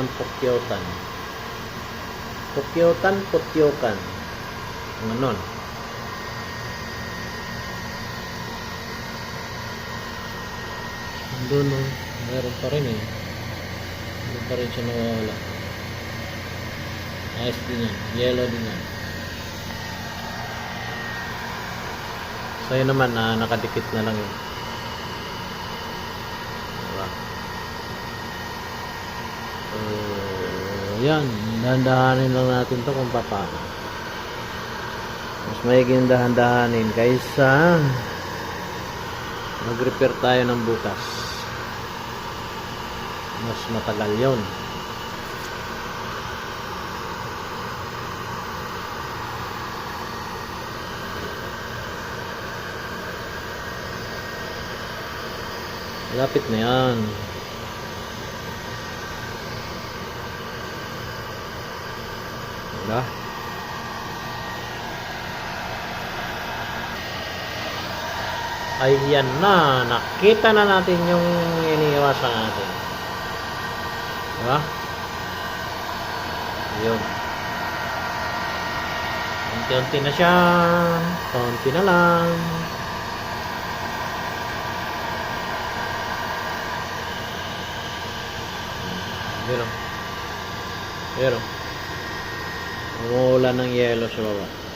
ng pukyotan. Pukyotan, putyokan. Ano nun? Doon, no? Meron pa rin eh. Meron pa rin siya nawawala. Ayos din yan. Yellow din yan. So yun naman, na nakadikit na lang yun. Diba? So, yan. Dahan-dahanin lang natin to kung paano. Mas maiging dahan-dahanin kaysa mag-repair tayo ng bukas. Mas matagal yon. Lapit na yan. Diba? Ayan na. Nakita na natin yung iniiwasan natin. Diba? Yun. Unti-unti na siya. Unti na lang. Yun o. Umuulan ng yelo sa baba.